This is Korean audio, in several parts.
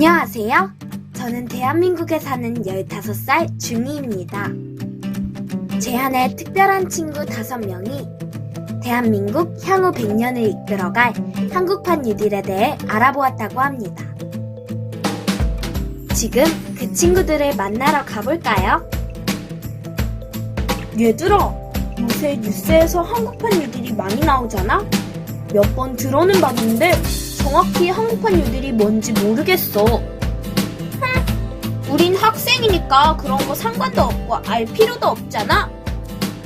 안녕하세요. 저는 대한민국에 사는 15살 중이입니다. 제 안에 특별한 친구 5명이 대한민국 향후 100년을 이끌어갈 한국판 뉴딜에 대해 알아보았다고 합니다. 지금 그 친구들을 만나러 가볼까요? 얘들아, 요새 뉴스에서 한국판 뉴딜이 많이 나오잖아? 몇 번 들어는 봤는데 정확히 한국판 뉴딜이 뭔지 모르겠어. 흠, 우린 학생이니까 그런 거 상관도 없고 알 필요도 없잖아?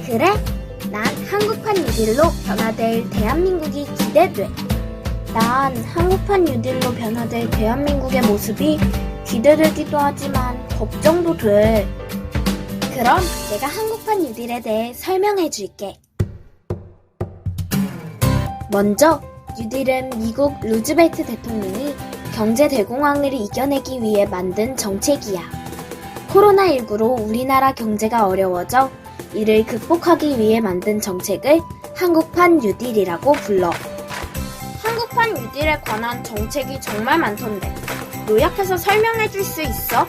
그래? 난 한국판 뉴딜로 변화될 대한민국이 기대돼. 난 한국판 뉴딜로 변화될 대한민국의 모습이 기대되기도 하지만 걱정도 돼. 그럼 내가 한국판 뉴딜에 대해 설명해 줄게. 먼저 뉴딜은 미국 루즈벨트 대통령이 경제 대공황을 이겨내기 위해 만든 정책이야. 코로나19로 우리나라 경제가 어려워져 이를 극복하기 위해 만든 정책을 한국판 뉴딜이라고 불러. 한국판 뉴딜에 관한 정책이 정말 많던데 요약해서 설명해 줄 수 있어?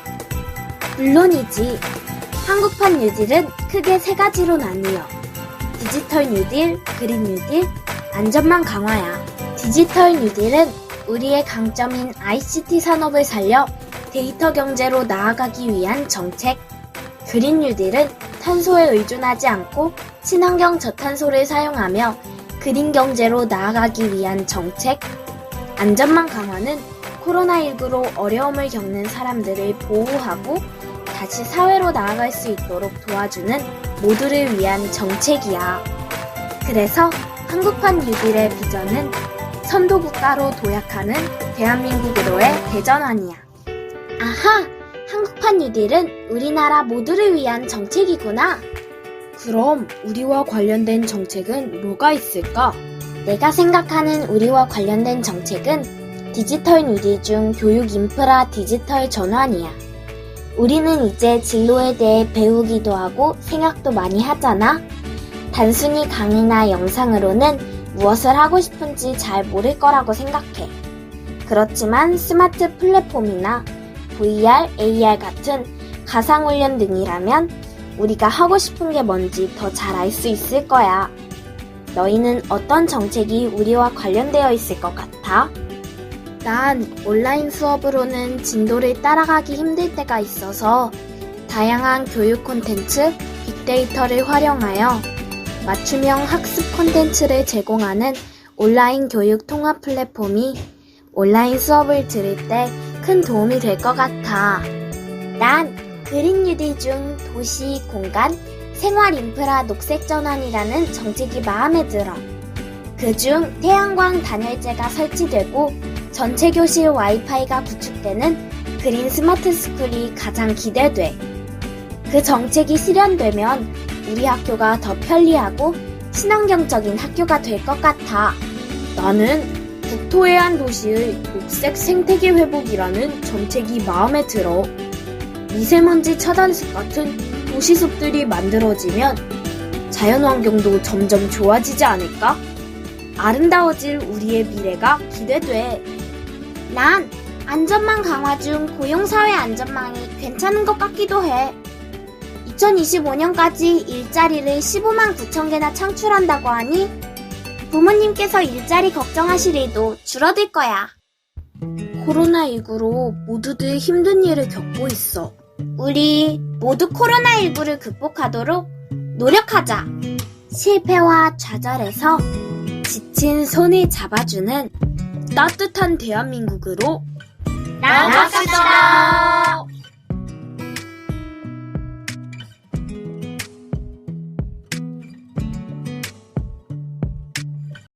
물론이지. 한국판 뉴딜은 크게 세 가지로 나뉘어. 디지털 뉴딜, 그린 뉴딜, 안전망 강화야. 디지털 뉴딜은 우리의 강점인 ICT 산업을 살려 데이터 경제로 나아가기 위한 정책. 그린 뉴딜은 탄소에 의존하지 않고 친환경 저탄소를 사용하며 그린 경제로 나아가기 위한 정책. 안전망 강화는 코로나19로 어려움을 겪는 사람들을 보호하고 다시 사회로 나아갈 수 있도록 도와주는 모두를 위한 정책이야. 그래서 한국판 뉴딜의 비전은 선도국가로 도약하는 대한민국으로의 대전환이야. 아하! 한국판 뉴딜은 우리나라 모두를 위한 정책이구나. 그럼 우리와 관련된 정책은 뭐가 있을까? 내가 생각하는 우리와 관련된 정책은 디지털 뉴딜 중 교육 인프라 디지털 전환이야. 우리는 이제 진로에 대해 배우기도 하고 생각도 많이 하잖아. 단순히 강의나 영상으로는 무엇을 하고 싶은지 잘 모를 거라고 생각해. 그렇지만 스마트 플랫폼이나 VR, AR 같은 가상훈련 등이라면 우리가 하고 싶은 게 뭔지 더 잘 알 수 있을 거야. 너희는 어떤 정책이 우리와 관련되어 있을 것 같아? 난 온라인 수업으로는 진도를 따라가기 힘들 때가 있어서 다양한 교육 콘텐츠, 빅데이터를 활용하여 맞춤형 학습 콘텐츠를 제공하는 온라인 교육 통합 플랫폼이 온라인 수업을 들을 때 큰 도움이 될 것 같아. 난 그린 뉴딜 중 도시, 공간, 생활 인프라 녹색 전환이라는 정책이 마음에 들어. 그중 태양광 단열재가 설치되고 전체 교실 와이파이가 구축되는 그린 스마트 스쿨이 가장 기대돼. 그 정책이 실현되면 우리 학교가 더 편리하고 친환경적인 학교가 될 것 같아. 나는 국토해안 도시의 녹색 생태계 회복이라는 정책이 마음에 들어. 미세먼지 차단습 같은 도시숲들이 만들어지면 자연환경도 점점 좋아지지 않을까? 아름다워질 우리의 미래가 기대돼. 난 안전망 강화 중 고용사회 안전망이 괜찮은 것 같기도 해. 2025년까지 일자리를 15만 9천 개나 창출한다고 하니 부모님께서 일자리 걱정하실 일도 줄어들 거야. 코로나19로 모두들 힘든 일을 겪고 있어. 우리 모두 코로나19를 극복하도록 노력하자. 실패와 좌절에서 지친 손을 잡아주는 따뜻한 대한민국으로 나갑시다.